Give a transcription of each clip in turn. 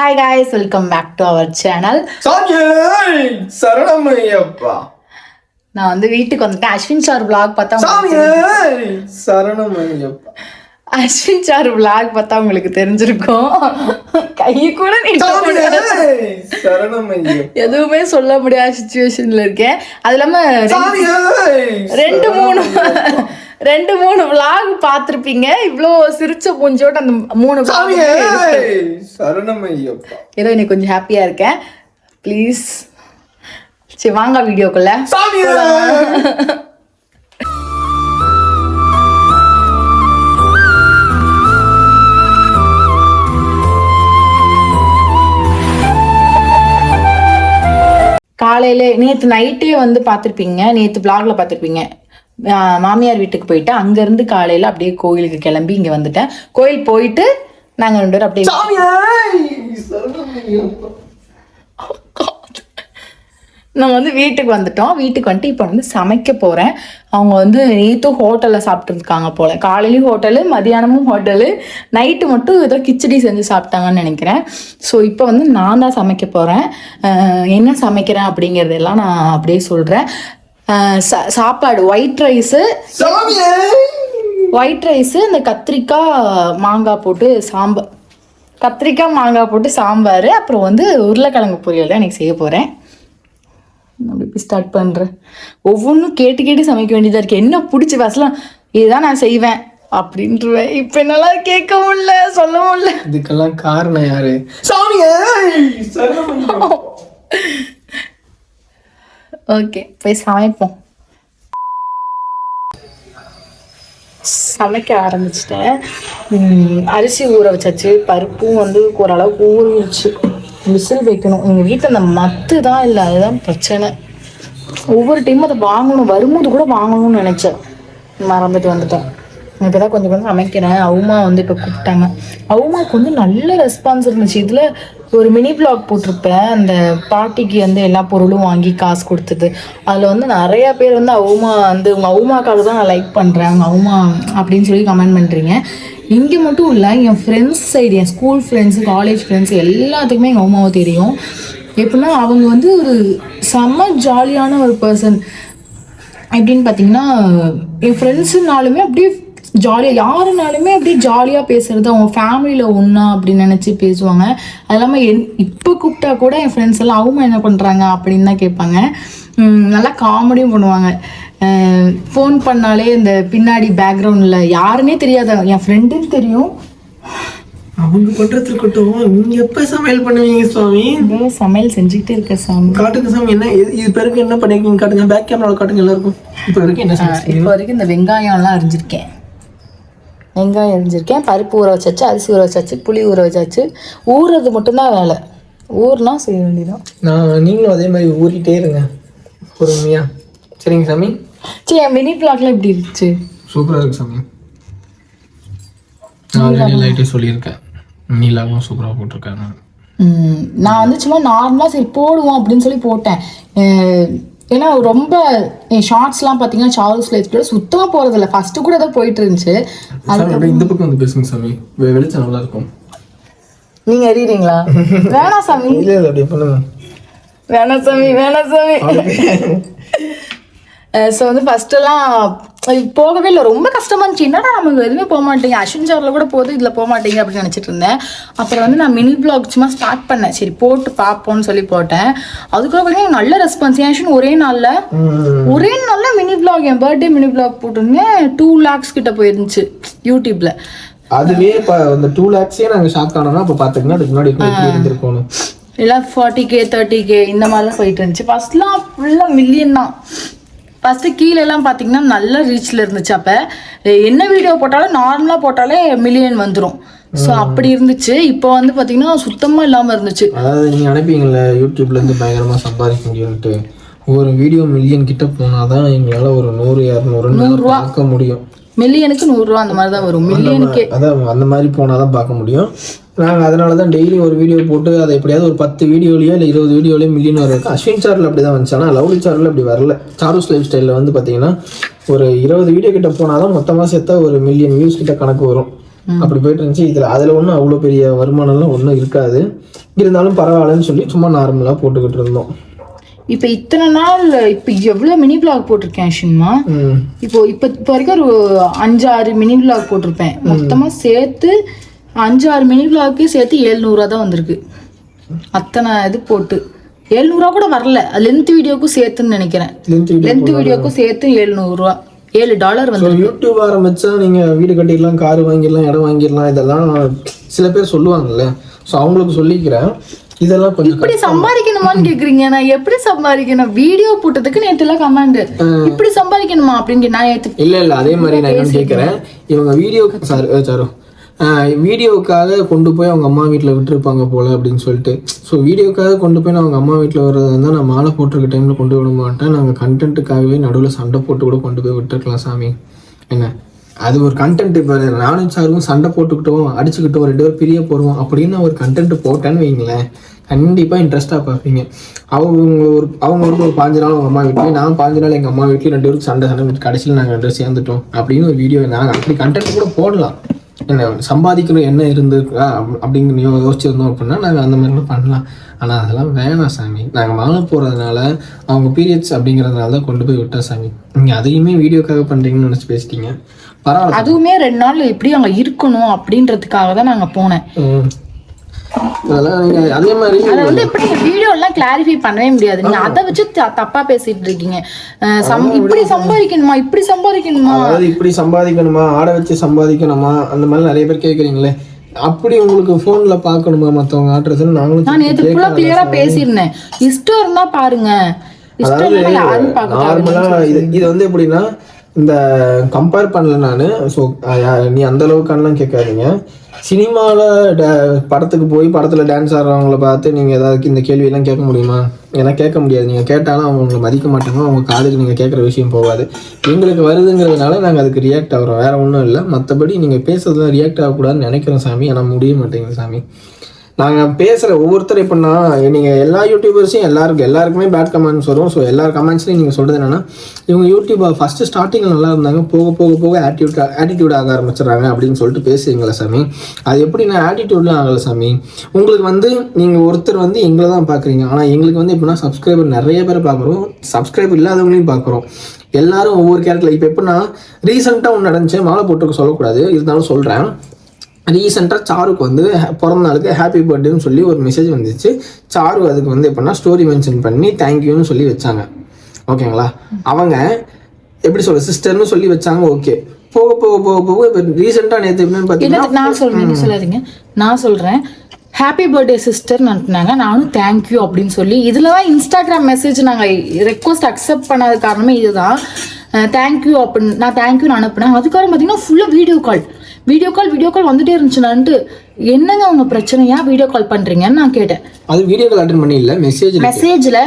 Hi guys welcome back to our channel சரணமையப்பா. நான் வந்து வீட்டுக்கு வந்துட்டேன். அஸ்வின் சார் vlog பார்த்தா சரணமையப்பா. அஸ்வின் சார் vlog பார்த்தா உங்களுக்கு தெரிஞ்சிருக்கும். கையை கூட எதுவுமே சொல்ல முடியாத சுச்சுவேஷன்ல இருக்கேன். அது இல்லாம ரெண்டு மூணு ரெண்டு மூணு vlog பார்த்திருப்பீங்க. இவ்வளோ சிரிச்ச மூஞ்சோட அந்த மூணு. சரணமையப்பா. ஏதோ இன்னைக்கு கொஞ்சம் ஹாப்பியா இருக்கேன். ப்ளீஸ் சரி வாங்க வீடியோக்குள்ள. காலையில நேற்று நைட்டே வந்து பார்த்துருப்பீங்க. நேற்று vlogல பார்த்துருப்பீங்க. மாமியார் வீட்டுக்கு போயிட்டு அங்கேருந்து காலையில் அப்படியே கோயிலுக்கு கிளம்பி இங்கே வந்துட்டேன். கோயில் போயிட்டு நாங்கள் ரெண்டு பேரும் அப்படியே சரணமையப்பா நாங்கள் வந்து வீட்டுக்கு வந்துட்டோம். வீட்டுக்கு வந்துட்டு இப்போ வந்து சமைக்க போகிறேன் அவங்க வந்து நேற்றும் ஹோட்டலில் சாப்பிட்ருக்காங்க போல். காலையிலையும் ஹோட்டலு மதியானமும் ஹோட்டலு. நைட்டு மட்டும் ஏதோ கிச்சடி செஞ்சு சாப்பிட்டாங்கன்னு நினைக்கிறேன். ஸோ இப்போ வந்து நான் தான் சமைக்க போகிறேன் என்ன சமைக்கிறேன் அப்படிங்கிறதெல்லாம் நான் அப்படியே சொல்கிறேன் சாப்பாடு. ஒயிட் ரைஸு சாமியே! ஒயிட் ரைஸு இந்த கத்திரிக்காய் மாங்காய் போட்டு சாம்பார். கத்திரிக்காய் மாங்காய் போட்டு சாம்பார் அப்புறம் வந்து உருளைக்கிழங்கு பொரியல் தான் எனக்கு செய்ய போகிறேன் அப்படி இப்படி ஸ்டார்ட் பண்ணுறேன் ஒவ்வொன்றும் கேட்டு கேட்டு சமைக்க வேண்டியதாக இருக்குது என்ன பிடிச்சி ஃபஸ்ட்லாம் இதுதான் நான் செய்வேன். அப்படின்ட்டுருவேன் இப்போ என்னால் கேட்க முடியல சொல்ல முடியல இதுக்கெல்லாம் காரணம் யாரு? சாமியே! ஓகே போய் சமைப்போம் சமைக்க ஆரம்பிச்சிட்டேன். அரிசி ஊற வச்சாச்சு. பருப்பும் வந்து ஓரளவுக்கு ஊறிடுச்சு. விசில் வைக்கணும். எங்கள் வீட்டில் அந்த மத்து தான் இல்லை. அதுதான் பிரச்சனை. ஒவ்வொரு டைமும் அதை வாங்கணும். வரும்போது கூட வாங்கணும்னு நினச்சேன். மறந்துட்டு வந்துட்டேன். இப்போ தான் கொஞ்சம் கொஞ்சம் சமைக்கிறேன். அவுமா வந்து இப்போ கூப்பிட்டாங்க. அவுமாவுக்கு வந்து நல்ல ரெஸ்பான்ஸ் இருந்துச்சு. இதில் ஒரு மினி பிளாக் போட்டிருப்பேன். அந்த பாட்டிக்கு வந்து எல்லா பொருளும் வாங்கி காசு கொடுத்தது. அதில் வந்து நிறைய பேர் வந்து அவுமா வந்து உங்கள் அவுமாக்காக தான் நான் லைக் பண்ணுறேன் அவங்க அவுமா அப்படின்னு சொல்லி கமெண்ட் பண்ணுறீங்க இங்கே மட்டும் இல்லை என் ஃப்ரெண்ட்ஸ் சைடு என் ஸ்கூல் ஃப்ரெண்ட்ஸு காலேஜ் ஃப்ரெண்ட்ஸ் எல்லாத்துக்குமே எங்கள் அவுமாவை தெரியும். எப்படின்னா அவங்க வந்து ஒரு செம்ம ஜாலியான ஒரு பர்சன் எப்படின்னு பார்த்தீங்கன்னா என் ஃப்ரெண்ட்ஸுனாலுமே அப்படியே ஜாலியாக யாருனாலுமே அப்படியே ஜாலியாக பேசுறது அவங்க ஃபேமிலியில் ஒன்றா அப்படின்னு நினச்சி பேசுவாங்க. அது இல்லாமல் என் இப்போ கூப்பிட்டா கூட என் ஃப்ரெண்ட்ஸ் எல்லாம் அவங்க என்ன பண்ணுறாங்க அப்படின்னு தான் கேட்பாங்க. நல்லா காமெடியும் பண்ணுவாங்க. ஃபோன் பண்ணாலே இந்த பின்னாடி பேக்ரவுண்டில் யாருன்னே தெரியாது என் ஃப்ரெண்டுன்னு தெரியும். அவங்க பண்றது இருக்கட்டும். நீங்க எப்ப சமையல் பண்ணுவீங்க சுவாமி? சமையல் செஞ்சுக்கிட்டே இருக்க சாமி. காட்டுங்க சாமி என்ன இது பிறகு என்ன பண்ணிருக்கீங்க? காட்டுங்க பேக் கேமரா காட்டுங்க எல்லாருக்கும். இப்போ வரைக்கும் என்ன இப்போ வரைக்கும் இந்த வெங்காயம்லாம் அரிஞ்சிருக்கேன். வெங்காயம் அரிஞ்சிருக்கேன் பருப்பு ஊற வச்சாச்சு அரிசி ஊற வச்சாச்சு புளி ஊற வச்சாச்சு. ஊறுறது மட்டும்தான் வேலை. ஊர்னா செய்ய வேண்டியதான் நான் நீங்களும் அதே மாதிரி ஊறிட்டே இருங்க. பொறுமையா. சரிங்க சாமி. சரி என் மினி பிளாக்லாம் எப்படி இருந்துச்சு? சூப்பரா இருக்கு சாமி. நான் ஆல்ரெடி லைட்டே சொல்லியிருக்கேன். நீலாவும் சூப்பராக போட்டிருக்காங்க. நான் வந்து சும்மா நார்மலாக சரி போடுவோம் அப்படின்னு சொல்லி போட்டேன். ஏன்னா ரொம்ப என் ஷார்ட்ஸ்லாம் பார்த்தீங்கன்னா சார்ல்ஸ் லைஃப் கூட சுத்தமாக போகிறதில்ல ஃபஸ்ட்டு கூட ஏதோ போயிட்டு இருந்துச்சு. அப்படியே இந்த பக்கம் வந்து பேசுங்க சாமி. வெ- வெளிச்சம் நல்லா இருக்கும். நீங்கள் அறியறீங்களா வேணாம் சாமி. இல்லை இல்லை அப்படியே பண்ணுங்க. வேணாம் சாமி வேணாம் சாமி. ஸோ வந்து ஃபஸ்ட்டெல்லாம் போகவே இல்லை. ரொம்ப கஷ்டமா இருந்துச்சு. என்னடா நமக்கு எதுவுமே போக மாட்டேங்க? அஸ்வின் சாரில் கூட போகுது இதில் போக மாட்டேங்க அப்படின்னு நினச்சிட்டு இருந்தேன். அப்புறம் வந்து நான் மினி பிளாக் சும்மா ஸ்டார்ட் பண்ணேன். சரி போட்டு பார்ப்போம்னு சொல்லி போட்டேன். அதுக்கப்புறம் பார்த்தீங்கன்னா நல்ல ரெஸ்பான்ஸ் ஏன் அஸ்வின் ஒரே நாளில்? ஒரே நாளில் மினி பிளாக் என் பர்த்டே மினி பிளாக் போட்டிருந்தேன். டூ லேக்ஸ் கிட்ட போயிருந்துச்சு யூடியூப்ல அதுவே இப்போ அந்த டூ லேக்ஸே நாங்கள் ஷாக் ஆனோம்னா அப்போ பார்த்துக்கங்க அதுக்கு முன்னாடி இருந்திருக்கணும் இல்லை ஃபார்ட்டி கே தேர்ட்டி கே இந்த மாதிரி தான் போயிட்டு இருந்துச்சு. ஃபர்ஸ்ட்லாம் ஃபுல்லாக மில்லியன் தான். ஃபஸ்ட்டு கீழே எல்லாம் பார்த்தீங்கன்னா நல்ல ரீச்சில் இருந்துச்சு அப்போ. என்ன வீடியோ போட்டாலும் நார்மலாக போட்டாலே மில்லியன் வந்துடும் ஸோ அப்படி இருந்துச்சு. இப்போ வந்து பார்த்தீங்கன்னா சுத்தமாக இல்லாமல் இருந்துச்சு. அதாவது நீங்கள் அனுப்பிங்கல்ல யூடியூப்லேருந்து பயங்கரமாக சம்பாதிக்க முடியும்ட்டு ஒரு வீடியோ மில்லியன் கிட்ட போனால் தான் எங்களால் ஒரு நூறு இரநூறுன்னு பார்க்க முடியும். மில்லியனுக்கு நூறுரூவா அந்த மாதிரி தான் வரும் மில்லியனுக்கு அதான் அந்த மாதிரி போனால் தான் பார்க்க முடியும். நாங்கள் அதனால தான் டெய்லி ஒரு வீடியோ போட்டு அதை எப்படியாவது ஒரு பத்து வீடியோலையோ இல்லை இருபது வீடியோலையோ மில்லியன் வர இருக்கு அஸ்வின் சாரில் அப்படி தான் வந்துச்சு. ஆனால் லவ்லி சாரில் அப்படி வரல. சாரூஸ் லைஃப் ஸ்டைலில் வந்து பார்த்தீங்கன்னா ஒரு இருபது வீடியோ கிட்ட போனால் தான் மொத்தமாக சேர்த்தா ஒரு மில்லியன் வியூஸ் கிட்ட கணக்கு வரும். அப்படி போயிட்டு இருந்துச்சு. இதில் அதில் ஒன்றும் அவ்வளோ பெரிய வருமானம்லாம் ஒன்றும் இருக்காது. இருந்தாலும் பரவாயில்லன்னு சொல்லி சும்மா நார்மலாக போட்டுக்கிட்டு இருந்தோம். இப்போ இத்தனை நாள் இப்போ எவ்வளோ மினி பிளாக் போட்டிருக்கேன் ஷின்மா ம். இப்போ இப்போ இப்போ வரைக்கும் ஒரு அஞ்சாறு மினி பிளாக் போட்டிருப்பேன். மொத்தமாக சேர்த்து அஞ்சாறு மினி பிளாக்கே சேர்த்து ஏழ்நூறுவா தான் வந்திருக்கு. அத்தனை இது போட்டு. ஏழ்நூறுவா கூட வரல. லென்த் வீடியோக்கும் சேர்த்துன்னு நினைக்கிறேன். லென்த் வீடியோ லென்த் வீடியோக்கும் சேர்த்து ஏழ்நூறுவா ஏழு டாலர் வந்து யூடியூப் ஆரம்பிச்சா நீங்கள் வீடு கட்டிடலாம் கார் வாங்கிடலாம் இடம் வாங்கிடலாம் இதெல்லாம் சில பேர் சொல்லுவாங்கல்ல. ஸோ அவங்களுக்கு சொல்லிக்கிறேன். இதெல்லாம் கொஞ்சம் இப்படி சம்பாதிக்கணுமான்னு கேக்குறீங்க. நான் எப்படி சம்பாதிக்கணும்? வீடியோ போட்டதுக்கு நேற்று எல்லாம் கமாண்ட் இப்படி சம்பாதிக்கணுமா? அப்படின்னு நான் இல்லை இல்லை அதே மாதிரி நான் கேட்குறேன் இவங்க வீடியோ சார் சாரோ. வீடியோவுக்காக கொண்டு போய் அவங்க அம்மா வீட்டில் விட்டுருப்பாங்க போல அப்படின்னு சொல்லிட்டு. ஸோ வீடியோக்காக கொண்டு போய் நான் அவங்க அம்மா வீட்டில் வர்றதா இருந்தால் நான் மாலை போட்டிருக்க டைமில் கொண்டு விட மாட்டேன். நாங்கள் கண்டென்ட்டுக்காகவே நடுவில் சண்டை போட்டு கூட கொண்டு போய் விட்டுருக்கலாம் சாமி. என்ன? அது ஒரு கண்டென்ட் இப்போ நானும் சாரும் சண்டை போட்டுக்கிட்டோம் அடிச்சுக்கிட்டோம் ரெண்டு பேரும் பிரிய போடுவோம் அப்படின்னு நான் ஒரு கண்டென்ட் போட்டேன்னு வைங்களேன். கண்டிப்பாக இன்ட்ரெஸ்ட்டாக பார்ப்பீங்க. அவங்க ஒரு அவங்க வந்து ஒரு பாஞ்சு நாள் அவங்க அம்மா வீட்லேயும் நான் பாஞ்சு நாள் எங்கள் அம்மா வீட்லேயும் ரெண்டு பேரும் சண்டை சண்டை கடைசியில் நாங்கள் ரெண்டு சேர்ந்துட்டோம் அப்படின்னு ஒரு வீடியோ நாங்கள் அப்படி கண்டென்ட் கூட போடலாம். சம்பாதிக்கணும் என்ன இருந்திருக்கா அப்படிங்கிற யோ- யோசிச்சிருந்தோம் அப்படின்னா நாங்கள் அந்த மாதிரிலாம் பண்ணலாம். ஆனால் அதெல்லாம் வேணாம் சாமி. நாங்கள் மாலை போகிறதுனால அவங்க பீரியட்ஸ் அப்படிங்கிறதுனால தான் கொண்டு போய் விட்டோம் சாமி. நீங்கள் அதையுமே வீடியோக்காக பண்ணுறீங்கன்னு நினச்சி பேசிட்டீங்க. பரவாயில்ல. அதுவுமே ரெண்டு நாள் எப்படி அங்க இருக்கணும் அப்படின்றதுக்காக தான் நாங்க போனேன். நீங்கள் அதே மாதிரி அதை வந்து எப்படி வீடியோ எல்லாம் கிளாரிஃபை பண்ணவே முடியாது. நீங்க அதை வச்சு தப்பா பேசிட்டு இருக்கீங்க. இப்படி சம்பாதிக்கணுமா இப்படி சம்பாதிக்கணுமா? அதாவது இப்படி சம்பாதிக்கணுமா ஆடை வச்சு சம்பாதிக்கணுமா அந்த மாதிரி நிறைய பேர் கேட்குறீங்களே அப்படி உங்களுக்கு ஃபோனில் பார்க்கணுமா மற்றவங்க ஆட்டுறதுன்னு நாங்களும் நான் நேற்று ஃபுல்லா கிளியரா பேசியிருந்தேன். இஷ்டம் இருந்தா பாருங்க. இது இது வந்து எப்படின்னா இந்த கம்பேர் பண்ணல நான். ஸோ நீ அந்த அளவுக்கானலாம் கேட்காதீங்க. சினிமாவில் படத்துக்கு போய் படத்தில் டான்ஸ் ஆடுறவங்கள பார்த்து நீங்கள் ஏதாவது இந்த கேள்வியெல்லாம் கேட்க முடியுமா? ஏன்னா கேட்க முடியாது. நீங்கள் கேட்டாலும் அவங்க மதிக்க மாட்டாங்க. அவங்க காதுக்கு நீங்கள் கேட்குற விஷயம் போகாது. எங்களுக்கு வருதுங்கிறதுனால நாங்கள் அதுக்கு ரியாக்ட் ஆகிறோம். வேறு ஒன்றும் இல்லை. மற்றபடி நீங்கள் பேசுறதுலாம் ரியாக்ட் ஆகக்கூடாதுன்னு நினைக்கிறோம் சாமி. ஆனால் முடிய மாட்டேங்குது சாமி. நாங்கள் பேசுகிற ஒவ்வொருத்தர் எப்படின்னா நீங்கள் எல்லா யூடியூபர்ஸையும் எல்லாருக்கும் எல்லாருக்குமே பேட் கமெண்ட்ஸ் வரும். ஸோ எல்லா கமெண்ட்ஸ்லையும் நீங்கள் சொல்கிறது என்னென்னா இவங்க யூடியூப் ஃபஸ்ட்டு ஸ்டார்டிங்கில் நல்லா இருந்தாங்க போக போக போக ஆட்டிடியூட் ஆட்டிடியூட் ஆக ஆரம்பிச்சிடுறாங்க அப்படின்னு சொல்லிட்டு பேசுவீங்களா சாமி. அது எப்படின்னா ஆட்டிடியூட்லாம் ஆகலை சாமி. உங்களுக்கு வந்து நீங்கள் ஒருத்தர் வந்து எங்களை தான் பார்க்குறீங்க. ஆனால் எங்களுக்கு வந்து எப்படின்னா சப்ஸ்கிரைபர் நிறைய பேர் பார்க்குறோம். சப்ஸ்கிரைபர் இல்லாதவங்களையும் பார்க்குறோம். எல்லாரும் ஒவ்வொரு கேரக்டர் இப்போ எப்படின்னா ரீசெண்டாக ஒன்று நடந்துச்சு மாலை போட்டுக்க சொல்லக்கூடாது. இருந்தாலும் சொல்கிறேன் ரீசெண்டாக சாருக்கு வந்து பிறந்த நாளுக்கு ஹாப்பி பர்த்டேன்னு சொல்லி ஒரு மெசேஜ் வந்துச்சு. சாரு அதுக்கு வந்து எப்படின்னா ஸ்டோரி மென்ஷன் பண்ணி தேங்க்யூன்னு சொல்லி வச்சாங்க. ஓகேங்களா? அவங்க எப்படி சொல்ற சிஸ்டர்னு சொல்லி வச்சாங்க ஓகே போக போக போக போக இப்போ ரீசெண்டாக நேற்று என்னன்னு பார்த்தீங்கன்னா நான் சொல்றேன் நீங்க சொல்லாதீங்க. நான் சொல்றேன். ஹாப்பி பர்த்டே சிஸ்டர் அனுப்புனாங்க. நானும் தேங்க்யூ அப்படின்னு சொல்லி இதுல தான் இன்ஸ்டாகிராம் மெசேஜ் நாங்க ரெக்வஸ்ட் அக்செப்ட் பண்ணாத காரணமே இதுதான். தேங்க்யூ அப்படின்னு நான் தேங்க்யூன்னு அனுப்புனேன். அதுக்கப்புறம் பார்த்தீங்கன்னா ஃபுல்லாக video call video call video call வந்துட்டே இருந்துச்சுனான்ட்டு என்னங்க உங்க பிரச்சனையா வீடியோ கால் பண்றீங்கன்னு நான் கேட்டேன். அது வீடியோ கால் அட்டன் பண்ணி இல்லை மெசேஜ் மெசேஜில்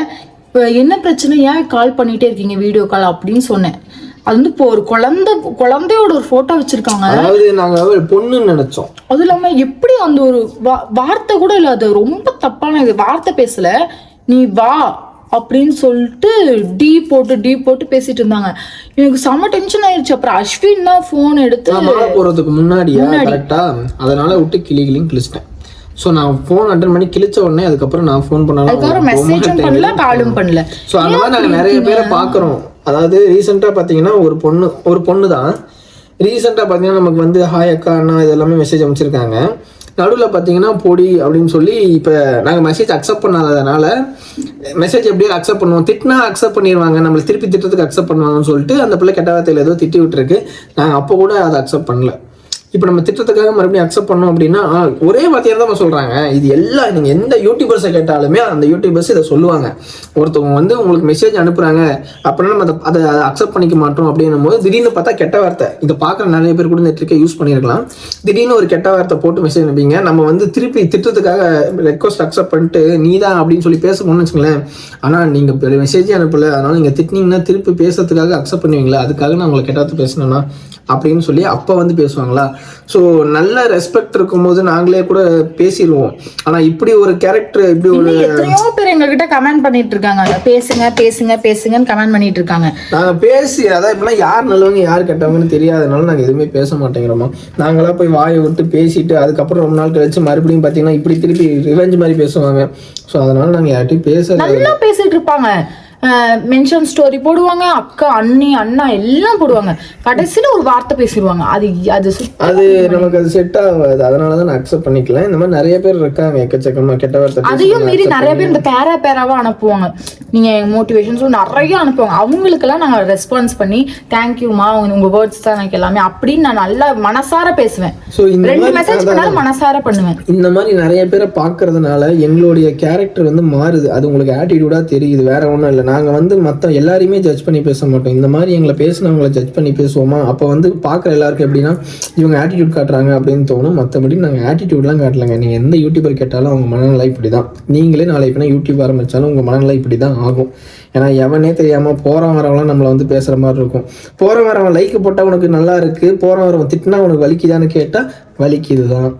இப்போ என்ன பிரச்சனை? ஏன் கால் பண்ணிட்டே இருக்கீங்க வீடியோ கால் அப்படின்னு சொன்னேன். அது வந்து இப்போ ஒரு குழந்தை குழந்தையோட ஒரு ஃபோட்டோ வச்சிருக்காங்க. அதாவது நாங்கள் ஒரு பொண்ணுன்னு நினச்சோம். அதுவும் இல்லாம எப்படி அந்த ஒரு வார்த்தை கூட இல்ல அது ரொம்ப தப்பான இது. வார்த்தை பேசல. நீ வா அப்படின்னு சொல்லிட்டு டீ போட்டு டீ போட்டு பேசிட்டு இருந்தாங்க. எனக்கு செம டென்ஷன் ஆயிடுச்சு அப்புறம் அஸ்வின் தான் ஃபோன் எடுத்து மாலை போகிறதுக்கு முன்னாடியா? கரெக்டாக அதனால விட்டு கிளி கிளின்னு கிழிச்சிட்டேன். ஸோ நான் ஃபோன் அட்டன் பண்ணி கிழிச்ச உடனே அதுக்கப்புறம் நான் ஃபோன் பண்ணாலும் மெசேஜும் பண்ணல காலும் பண்ணல. ஸோ அந்த மாதிரி நாங்கள் நிறைய பேரை பார்க்குறோம். அதாவது ரீசெண்டாக பார்த்தீங்கன்னா ஒரு பொண்ணு ஒரு பொண்ணு தான் ரீசெண்டாக பார்த்தீங்கன்னா நமக்கு வந்து ஹாய் அக்கா அண்ணா இது எல்லாமே மெசேஜ் அமைச்சிருக்காங்க நடுவில் பார்த்தீங்கன்னா பொடி அப்படின்னு சொல்லி இப்போ நாங்கள் மெசேஜ் அக்செப்ட் பண்ணாததுனால மெசேஜ் எப்படியோ அக்செப்ட் பண்ணுவோம். திட்டினா அக்செப்ட் பண்ணிடுவாங்க நம்மளை திருப்பி திட்டத்துக்கு அக்செப்ட் பண்ணுவாங்கன்னு சொல்லிட்டு அந்த பிள்ளை கெட்ட வார்த்தையில் ஏதோ திட்டி விட்டுருக்கு. நாங்கள் அப்போ கூட அதை அக்செப்ட் பண்ணல. இப்போ நம்ம திட்டத்துக்காக மறுபடியும் அக்செப்ட் பண்ணோம் அப்படின்னா ஒரே வார்த்தையாக தான் சொல்கிறாங்க இது எல்லாம் நீங்கள் எந்த யூடியூபர்ஸை கேட்டாலுமே அந்த யூடியூபர்ஸ் இதை சொல்லுவாங்க. ஒருத்தவங்க வந்து உங்களுக்கு மெசேஜ் அனுப்புகிறாங்க அப்படின்னா நம்ம அதை அதை அக்செப்ட் பண்ணிக்க மாட்டோம் அப்படின்னும் போது திடீர்னு பார்த்தா கெட்ட வார்த்தை. இதை பார்க்குற நிறைய பேர் கூட இந்த ட்ரிக்கை யூஸ் பண்ணியிருக்கலாம் திடீர்னு ஒரு கெட்ட வார்த்தை போட்டு மெசேஜ் அனுப்பிங்க நம்ம வந்து திருப்பி திட்டத்துக்காக ரெக்வஸ்ட் அக்செப்ட் பண்ணிட்டு நீ தான் அப்படின்னு சொல்லி பேசணும்னு வச்சுங்களேன் ஆனால் நீங்கள் மெசேஜே அனுப்பல. அதனால் நீங்கள் திட்டினீங்கன்னா திருப்பி பேசுறதுக்காக அக்செப்ட் பண்ணுவீங்களா அதுக்காக நான் உங்களை கெட்டாத்து பேசணும்னா அப்படின்னு சொல்லி அப்போ வந்து பேசுவாங்களா? ஸோ நல்ல ரெஸ்பெக்ட் இருக்கும்போது நாங்களே கூட பேசிடுவோம். ஆனால் இப்படி ஒரு கேரக்டர் இப்படி ஒரு எத்தனையோ பேர் எங்ககிட்ட கமெண்ட் பண்ணிட்டு இருக்காங்க. பேசுங்க பேசுங்க பேசுங்கன்னு கமெண்ட் பண்ணிட்டு இருக்காங்க. நாங்கள் பேசி அதான் இப்படிலாம் யார் நல்லவங்க யார் கெட்டவங்கன்னு தெரியாதனால நாங்கள் எதுவுமே பேச மாட்டேங்கிறோமா நாங்களா போய் வாயை விட்டு பேசிட்டு அதுக்கப்புறம் ரொம்ப நாள் கழிச்சு மறுபடியும் பார்த்தீங்கன்னா இப்படி திருப்பி ரிவெஞ்ச் மாதிரி பேசுவாங்க. ஸோ அதனால நாங்கள் யார்ட்டையும் நல்லா பேசிட்டு இருப்பாங்க. மென்ஷன் ஸ்டோரி போடுவாங்க அக்கா அண்ணி அண்ணா எல்லாம் போடுவாங்க. கடைசியில ஒரு வார்த்தை பேசிடுவாங்க. அது அது அது நமக்கு அது செட் ஆகாது. அதனால தான் நான் அக்செப்ட் பண்ணிக்கலாம். இந்த மாதிரி நிறைய பேர் இருக்காங்க எக்கச்சக்கமா கெட்ட வார்த்தை அதையும் மீறி. நிறைய பேர் இந்த பேரா பேராவா அனுப்புவாங்க. நீங்க மோட்டிவேஷன்ஸும் நிறைய அனுப்புவாங்க. அவங்களுக்கெல்லாம் நாங்க ரெஸ்பான்ஸ் பண்ணி தேங்க்யூமா உங்க வேர்ட்ஸ் தான் எனக்கு எல்லாமே. அப்படின்னு நான் நல்லா மனசார பேசுவேன். ரெண்டு மெசேஜ் பண்ணாலும் மனசார பண்ணுவேன். இந்த மாதிரி நிறைய பேரை பார்க்கறதுனால எங்களுடைய கேரக்டர் வந்து மாறுது. அது உங்களுக்கு ஆட்டிடியூடாக தெரியுது. வேற ஒன்றும் இல்லை. நாங்கள் வந்து மற்ற எல்லாரையுமே ஜட்ஜ் பண்ணி பேச மாட்டோம். இந்த மாதிரி எங்களை பேசினவங்களை ஜட்ஜ் பண்ணி பேசுவோமா? அப்போ வந்து பார்க்குற எல்லாருக்கும் எப்படின்னா இவங்க ஆட்டிடியூட் காட்டுறாங்க அப்படின்னு தோணும். மற்றபடி நாங்கள் ஆட்டிடியூட்லாம் காட்டலங்க. நீங்கள் எந்த யூடியூபர் கேட்டாலும் அவங்க மனநிலை இப்படி தான் நீங்களே நாளை இப்போ யூடியூப் ஆரம்பித்தாலும் உங்கள் மனநிலை இப்படி தான் ஆகும். ஏன்னா எவனே தெரியாமல் போகிறவன் வரவங்களாம் நம்மளை வந்து பேசுகிற மாதிரி இருக்கும். போகிற வரவன் லைக் போட்டால் உனக்கு நல்லா இருக்குது போகிற வரவன் திட்டினா உனக்கு வலிக்குதான்னு கேட்டால் வலிக்குது தான்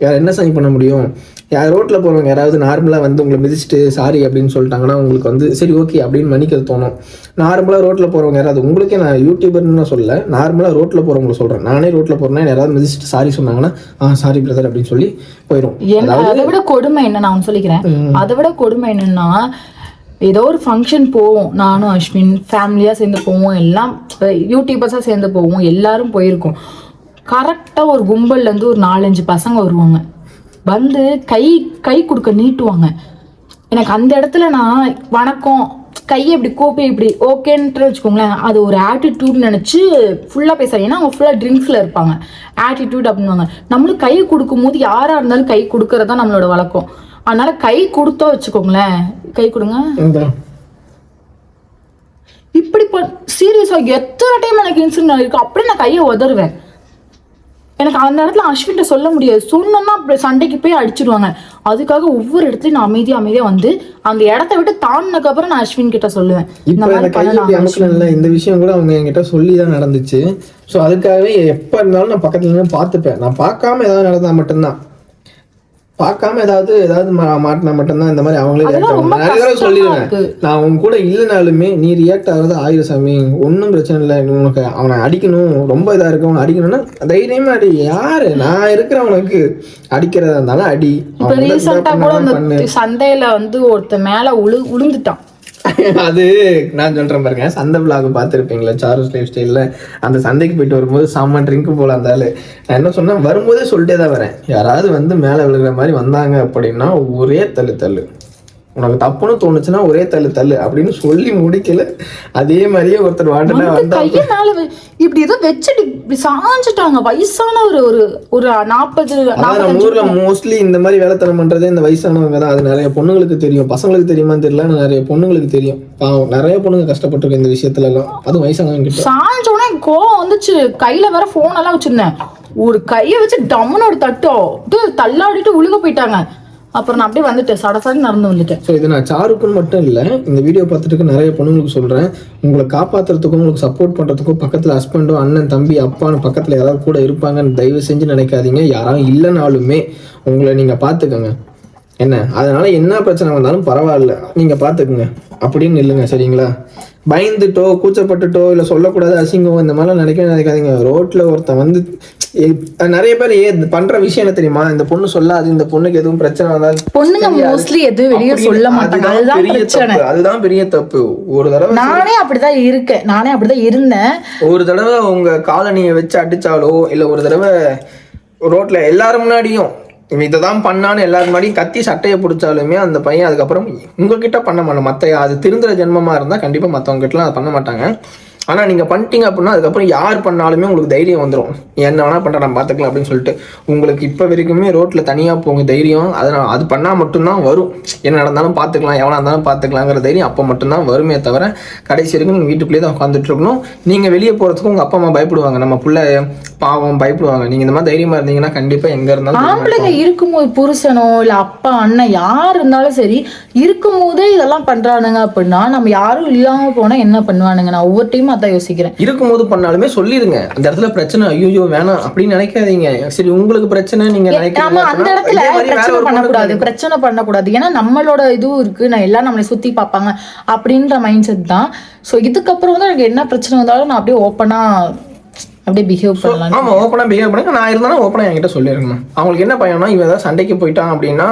வேறு என்ன சாமி பண்ண முடியும்? யார் ரோட்டில் போகிறவங்க யாராவது நார்மலாக வந்து உங்களை மிதிச்சிட்டு சாரி அப்படின்னு சொல்லிட்டாங்கன்னா உங்களுக்கு வந்து சரி ஓகே அப்படின்னு மன்னிக்கிறது தோணும். நார்மலாக ரோட்டில் போகிறவங்க யாராவது உங்களுக்கே நான் யூடியூபர்னு சொல்ல நார்மலாக ரோட்டில் போகிறவங்களை சொல்கிறேன் நானே ரோட்டில் போகிறேன்னா யாராவது மிதிச்சிட்டு சாரி சொன்னாங்கன்னா ஆ சாரி பிரதர் அப்படின்னு சொல்லி போயிடும் அதை விட கொடுமை என்ன நான் சொல்லிக்கிறேன். அதை விட கொடுமை என்னன்னா ஏதோ ஒரு ஃபங்க்ஷன் போவோம். நானும் அஸ்வின் ஃபேமிலியாக சேர்ந்து போவோம். எல்லாம் யூடியூபர்ஸாக சேர்ந்து போவோம். எல்லாரும் போயிருக்கோம். கரெக்டாக ஒரு கும்பல்லேருந்து ஒரு நாலஞ்சு பசங்க வருவாங்க. வந்து கை கை கொடுக்க நீட்டுவாங்க. எனக்கு அந்த இடத்துல நான் வணக்கம் கையை இப்படி கூப்பி இப்படி ஓகேன்ட்டு வச்சுக்கோங்களேன் அது ஒரு ஆட்டிடியூட் நினச்சி ஃபுல்லாக பேசுறாங்க ஏன்னா அவங்க ஃபுல்லாக ட்ரிங்க்ஸில் இருப்பாங்க. ஆட்டிடியூட் அப்படின்னுவாங்க. நம்மளும் கை கொடுக்கும்போது யாராக இருந்தாலும் கை கொடுக்கறது தான் நம்மளோட வழக்கம். அதனால கை கொடுத்தோம் வச்சுக்கோங்களேன். கை கொடுங்க. இப்படி சீரியஸாக எத்தனை டைம் எனக்கு இன்சிடென்ட் இருக்கு அப்படியே நான் கையை உதறுவேன். எனக்கு அந்த இடத்துல அஸ்வின்ட்ட சொல்ல முடியாது. சொன்னோம்னா சண்டைக்கு போய் அடிச்சிடுவாங்க அதுக்காக ஒவ்வொரு இடத்துலையும் நான் அமைதியா அமைதியா வந்து அந்த இடத்த விட்டு தாண்டினதுக்கு அப்புறம் நான் அஸ்வின் கிட்ட சொல்லுவேன். இந்த மாதிரி இந்த விஷயம் கூட அவங்க என்கிட்ட சொல்லி தான் நடந்துச்சு. ஸோ அதுக்காகவே எப்போ இருந்தாலும் நான் பக்கத்துல இருந்து பார்த்துப்பேன். நான் பார்க்காம ஏதாவது நடந்தா மட்டும்தான். பார்க்காம ஏதாவது ஏதாவது மாட்டினா மட்டும்தான் இந்த மாதிரி அவங்களே ரியாக்ட் ஆகும். நிறைய தடவை சொல்லிடுவேன். நான் உன் கூட இல்லைனாலுமே நீ ரியாக்ட் ஆகுறது ஆயிரம் சாமி. ஒன்றும் பிரச்சனை இல்லை. உனக்கு அவனை அடிக்கணும். ரொம்ப இதாக இருக்கு அவனை அடிக்கணும்னா தைரியமா அடி. யாரு? நான் இருக்கிறேன் உனக்கு அடிக்கிறதா இருந்தாலும் அடி. அவன் வந்து ஒருத்தன் மேல உழு உளுந்துட்டான் அது நான் சொல்றேன் பாருங்க சந்தை விழாக்கு பார்த்துருப்பீங்களா? சார்ஸ் லைஃப் ஸ்டைலில் அந்த சந்தைக்கு போயிட்டு வரும்போது சாமான் ட்ரிங்க் போல இருந்தாலும் நான் என்ன சொன்னேன்? வரும்போதே சொல்லிட்டே தான் வரேன். யாராவது வந்து மேலே விழுகிற மாதிரி வந்தாங்க அப்படின்னா ஒரே தள்ளு தள்ளு. உனக்கு தப்புன்னு தோணுச்சுன்னா ஒரே தள்ளு தள்ளு அப்படின்னு சொல்லி முடிக்கல. அதே மாதிரியே ஒருத்தர் வாட்டினா வந்து வந்தா கையை மேல வெ- இப்படி ஏதோ வச்சுட்டு இப்படி சாஞ்சிட்டாங்க வயசான ஒரு ஒரு ஒரு நாற்பது நம்ம ஊர்ல மோஸ்ட்லி இந்த மாதிரி வேலைத்தனம் பண்றதே இந்த வயசானவங்க தான். அது நிறைய பொண்ணுங்களுக்கு தெரியும். பசங்களுக்கு தெரியுமான்னு தெரியல நிறைய பொண்ணுங்களுக்கு தெரியும். பாவம் நிறைய பொண்ணுங்க கஷ்டப்பட்டிருக்க இந்த விஷயத்துல எல்லாம் அதுவும் வயசானவங்க சாஞ்ச உடனே கோவம் வந்துச்சு. கையில வேற போன் எல்லாம் வச்சிருந்தேன். ஒரு கையை வச்சு டம்முன்னு ஒரு அப்படியே தள்ளாடிட்டு உழுக போயிட்டாங்க. அப்புறம் நான் அப்படியே வந்துட்டேன். சட நடந்து வந்துட்டேன். ஸோ இது நான் சாருக்குன்னு மட்டும் இல்லை இந்த வீடியோ பார்த்துட்டு நிறைய பொண்ணுங்களுக்கு சொல்கிறேன் உங்களை காப்பாற்றுறதுக்கும் உங்களுக்கு சப்போர்ட் பண்ணுறதுக்கும் பக்கத்தில் ஹஸ்பண்டோ அண்ணன் தம்பி அப்பான்னு பக்கத்தில் யாராவது கூட இருப்பாங்கன்னு தயவு செஞ்சு நினைக்காதீங்க. யாராவது இல்லைனாலுமே உங்களை நீங்கள் பார்த்துக்கோங்க. என்ன? அதனால என்ன பிரச்சனை வந்தாலும் பரவாயில்ல. நீங்கள் பார்த்துக்குங்க. அப்படின்னு இல்லைங்க சரிங்களா? பயந்துட்டோ கூச்சப்பட்டுட்டோ இல்லை சொல்லக்கூடாது அசிங்கம் இந்த மாதிரிலாம் நினைக்க நினைக்காதீங்க. ரோட்டில் ஒருத்தன் வந்து நிறைய பேர் ஏ பண்ற விஷயம் என்ன தெரியுமா? இந்த பொண்ணு சொல்லாது இந்த பொண்ணுக்கு எதுவும் பிரச்சனை வந்தாலும் பொண்ணுங்க மோஸ்ட்லி எதுவும் வெளியே சொல்ல மாட்டாங்க. அதுதான் பெரிய பிரச்சனை. தப்பு. அதுதான் பெரிய தப்பு. ஒரு தடவை நானே அப்படிதான் இருக்கேன். நானே அப்படிதான் இருந்தேன். ஒரு தடவை உங்க காலனியை வச்சு அடிச்சாலோ இல்ல ஒரு தடவை ரோட்ல எல்லாரும் முன்னாடியும் இவன் இதை தான் பண்ணான்னு எல்லாரும் முன்னாடியும் கத்தி சட்டையை பிடிச்சாலுமே அந்த பையன் அதுக்கப்புறம் உங்ககிட்ட பண்ண மாட்டான். மற்ற அது திருந்துற ஜென்மமா இருந்தா கண்டிப்பா மற்றவங்க கிட்டலாம் அதை பண்ண மாட்டாங்க. ஆனால் நீங்கள் பண்ணிட்டீங்க அப்படின்னா அதுக்கப்புறம் யார் பண்ணாலுமே உங்களுக்கு தைரியம் வந்துடும் என்ன வேணால் பண்ணுறேன் நான் பார்த்துக்கலாம் அப்படின்னு சொல்லிட்டு. உங்களுக்கு இப்போ வரைக்குமே ரோட்டில் தனியாக போங்க தைரியம். அதனால் அது பண்ணால் மட்டும்தான் வரும். என்ன நடந்தாலும் பார்த்துக்கலாம் எவ்வளோ இருந்தாலும் பார்த்துக்கலாங்கிற தைரியம் அப்போ மட்டும்தான் வருமே தவிர கடைசி வரைக்கும் நீங்கள் வீட்டுக்குள்ளேயே தான் உட்காந்துட்டு இருக்கணும். நீங்கள் வெளியே போகிறதுக்கு உங்கள் அப்பா அம்மா பயப்படுவாங்க. நம்ம பிள்ளை பாவம் பயப்படுவாங்க. நீங்க இந்த மாதிரி தைரியமா இருந்தீங்கன்னா கண்டிப்பா எங்க இருந்தாலும் ஆம்பளைங்க இருக்கும்போது புருஷனோ இல்ல அப்பா அண்ணன் யார் இருந்தாலும் சரி இருக்கும்போதே இதெல்லாம் பண்றானுங்க அப்படின்னா நம்ம யாரும் இல்லாம போனா என்ன பண்ணுவானுங்க? நான் ஒவ்வொரு டைமும் அதான் யோசிக்கிறேன். இருக்கும்போது பண்ணாலுமே சொல்லிடுங்க. அந்த இடத்துல பிரச்சனை ஐயோ வேணாம் அப்படின்னு நினைக்காதீங்க. சரி உங்களுக்கு பிரச்சனை நீங்க நாம அந்த இடத்துல பிரச்சனை பண்ணக்கூடாது. பிரச்சனை பண்ணக்கூடாது. ஏன்னா நம்மளோட இதுவும் இருக்கு. நான் எல்லாம் நம்மளை சுத்தி பார்ப்பாங்க அப்படின்ற மைண்ட் செட் தான். ஸோ இதுக்கப்புறம் வந்து எனக்கு என்ன பிரச்சனை வந்தாலும் நான் அப்படியே ஓப்பனா அப்படியே பிஹேவ் பண்ணலாம் ஆமா ஓப்பனா பிஹேவ் பண்ணுங்க. நான் இருந்தாலும் ஓப்பனா என்கிட்ட சொல்லிருங்கம்மா அவங்களுக்கு என்ன பயம்னா இவன் ஏதாவது சண்டைக்கு போயிட்டான் அப்படின்னா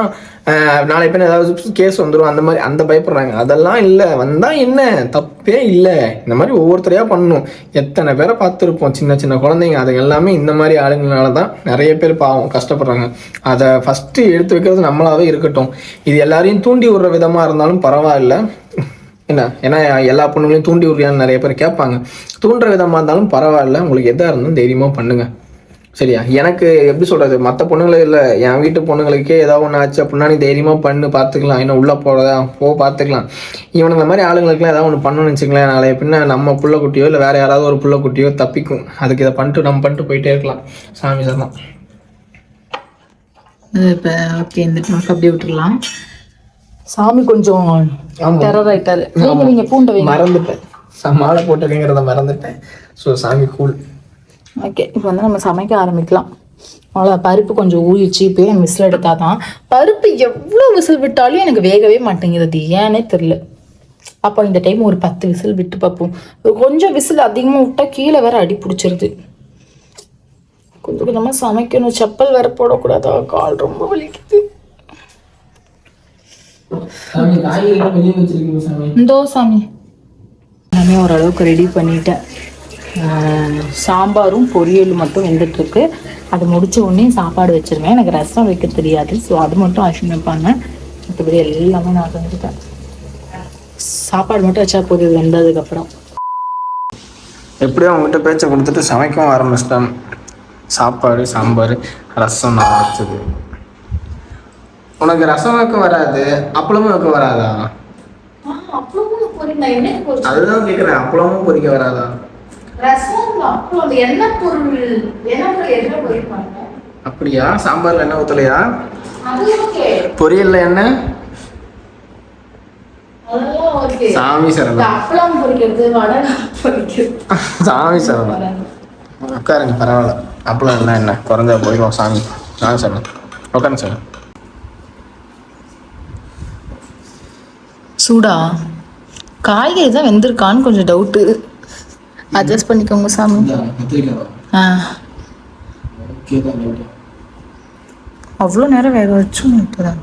நாளை பின்ன ஏதாவது கேஸ் வந்துரும். அந்த மாதிரி அந்த பயப்படுறாங்க. அதெல்லாம் இல்ல. வந்தா என்ன? தப்பே இல்ல. இந்த மாதிரி ஒவ்வொருத்தரையா பண்ணணும். எத்தனை பேரை பார்த்துருப்போம். சின்ன சின்ன குழந்தைங்க. அது எல்லாமே இந்த மாதிரி ஆளுங்களால தான் நிறைய பேர் பாவம் கஷ்டப்படுறாங்க. அதை ஃபர்ஸ்ட் எடுத்து வைக்கிறது நம்மளாவே இருக்கட்டும். இது எல்லாரையும் தூண்டி விடுற விதமா இருந்தாலும் பரவாயில்ல. என்ன? ஏன்னா எல்லா பொண்ணுங்களையும் தூண்டி விடுறியான்னு நிறைய பேர் கேட்பாங்க. தூண்டுற விதமாக இருந்தாலும் பரவாயில்ல. உங்களுக்கு எதாக இருந்தாலும் தைரியமாக பண்ணுங்க. சரியா? எனக்கு எப்படி சொல்கிறது மற்ற பொண்ணுங்களே இல்லை. என் வீட்டு பொண்ணுங்களுக்கே ஏதாவது ஒன்று ஆச்சு அப்படின்னா நீ தைரியமாக பண்ணு பார்த்துக்கலாம். இன்னும் உள்ளே போகிறதா போ பார்த்துக்கலாம். இவனுங்க மாதிரி ஆளுங்களுக்குலாம் ஏதாவது ஒன்று பண்ணணும்னு வச்சுக்கலாம் நாளைய பின்ன நம்ம புள்ள குட்டியோ இல்லை வேற யாராவது ஒரு புள்ளக்குட்டியோ தப்பிக்கும். அதுக்கு இதை பண்ணிட்டு நம்ம பண்ணிட்டு போயிட்டே இருக்கலாம். சாமி சார் தான் இப்போ ஓகே இந்த நமக்கு அப்படியே விட்டுறலாம் சாமி கொஞ்சம். டெரர் ஆயிட்டாரு. நீங்க பூண்டை வைங்க. மறந்துட்டேன். மாலை போட்டுருங்கிறத மறந்துட்டேன். ஸோ சாமி கூல் ஓகே இப்போ வந்து நம்ம சமைக்க ஆரம்பிக்கலாம். அவ்வளோ பருப்பு கொஞ்சம் ஊறிச்சு இப்போயே விசில் எடுத்தால் தான் பருப்பு எவ்வளோ விசில் விட்டாலும் எனக்கு வேகவே மாட்டேங்குது அது ஏன்னே தெரில அப்போ இந்த டைம் ஒரு பத்து விசில் விட்டு பார்ப்போம். கொஞ்சம் விசில் அதிகமாக விட்டால் கீழே வேற அடி பிடிச்சிருது. கொஞ்சம் கொஞ்சமாக சமைக்கணும். செப்பல் வேற போடக்கூடாதா. கால் ரொம்ப வலிக்குது. வச்சிருக்கீங்க சாமி. இந்தோ சாமி. எல்லாமே ஓரளவுக்கு ரெடி பண்ணிட்டேன். சாம்பாரும் பொரியலும் மட்டும் வெந்துட்டுருக்கு. அது முடிச்ச உடனே சாப்பாடு வச்சிருவேன். எனக்கு ரசம் வைக்க தெரியாது. ஸோ அது மட்டும் அரிசி வைப்பாங்க. மற்றபடி எல்லாமே நான் செஞ்சுட்டேன். சாப்பாடு மட்டும் வச்சா போதும். வெந்ததுக்கப்புறம் எப்படியும் அவங்ககிட்ட பேச்சை கொடுத்துட்டு சமைக்கவும் ஆரம்பிச்சிட்டேன். சாப்பாடு சாம்பார் ரசம் நான் வச்சது. உனக்கு ரசம் வைக்க வராது அப்பளமும் வைக்க வராதா? அதுதான் கேட்குறேன் அப்பளமும் பொரிக்க வராதா? அப்படியா? சாம்பார்ல அது ஓகே. பொரியல்ல ஓகே. சாமி சரணம். சாமி சரணம். உட்காருங்க பரவாயில்ல. அப்பளம் என்ன என்ன? குறைஞ்சா போயிடும் சாமி. சாமி சரணம். உட்காருங்க சார் சூடா? காய்கறி தான் வெந்திருக்கான்னு கொஞ்சம் டவுட்டு அட்ஜஸ்ட் பண்ணிக்கோங்க சாமி. ஆ. அவ்வளோ நேரம் வேக வச்சும் இப்போதான்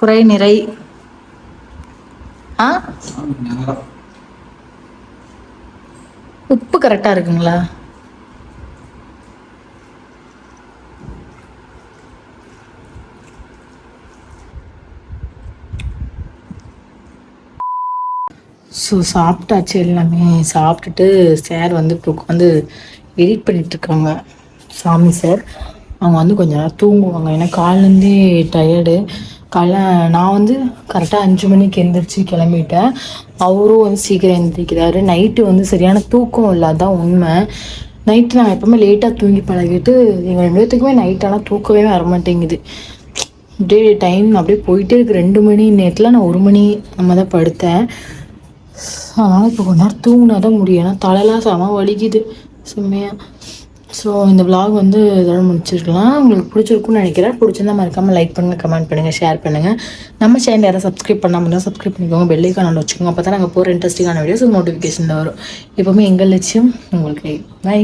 குறை நிறை ஆ? உப்பு கரெக்டாக இருக்குங்களா? ஸோ சாப்பிட்டாச்சு எல்லாமே. சாப்பிட்டுட்டு சார் வந்து இப்போ உட்காந்து எடிட் பண்ணிட்டு இருக்காங்க. சாமி சார். அவங்க வந்து கொஞ்ச நேரம் தூங்குவாங்க. ஏன்னா காலிலேருந்தே டயர்டு கல நான் வந்து கரெக்டாக அஞ்சு மணிக்கு எந்திரிச்சு கிளம்பிட்டேன். அவரும் வந்து சீக்கிரம் எந்திரிக்கிறாரு. நைட்டு வந்து சரியான தூக்கம் இல்லாதான் உண்மை. நைட்டு நான் எப்பவுமே லேட்டாக தூங்கி பழகிட்டு எங்கள் ரெண்டு பேர்த்துக்குமே நைட் ஆனால் தூக்கவே வர மாட்டேங்குது அப்படியே டைம் அப்படியே போயிட்டே இருக்கு. ரெண்டு மணி நேரத்தில் நான் ஒரு மணி நம்ம தான் படுத்தேன். அதனால் இப்போ கொஞ்ச நேரம் தூங்கினா தான் முடியும். ஏன்னா தலையெல்லாம் செம வலிக்குது. செம்மையாக ஸோ இந்த vlog வந்து இதோட முடிச்சிருக்கலாம். உங்களுக்கு பிடிச்சிருக்கும்னு நினைக்கிறேன். பிடிச்சிருந்தா மறக்காமல் லைக் பண்ணுங்கள் கமெண்ட் பண்ணுங்கள் ஷேர் பண்ணுங்கள் நம்ம சேனல் யாரும் சப்ஸ்கிரைப் பண்ணாமல் இருந்தால் சப்ஸ்கிரைப் பண்ணிக்கோங்க. பெல்லைக்கான வச்சுக்கோங்க. அப்போ தான் நாங்கள் போகிற இன்ட்ரெஸ்டிங்கான வீடியோஸ் நோட்டிஃபிகேஷன் வரும். எப்போவுமே எங்கள் லட்சியம் உங்களுக்கு. பை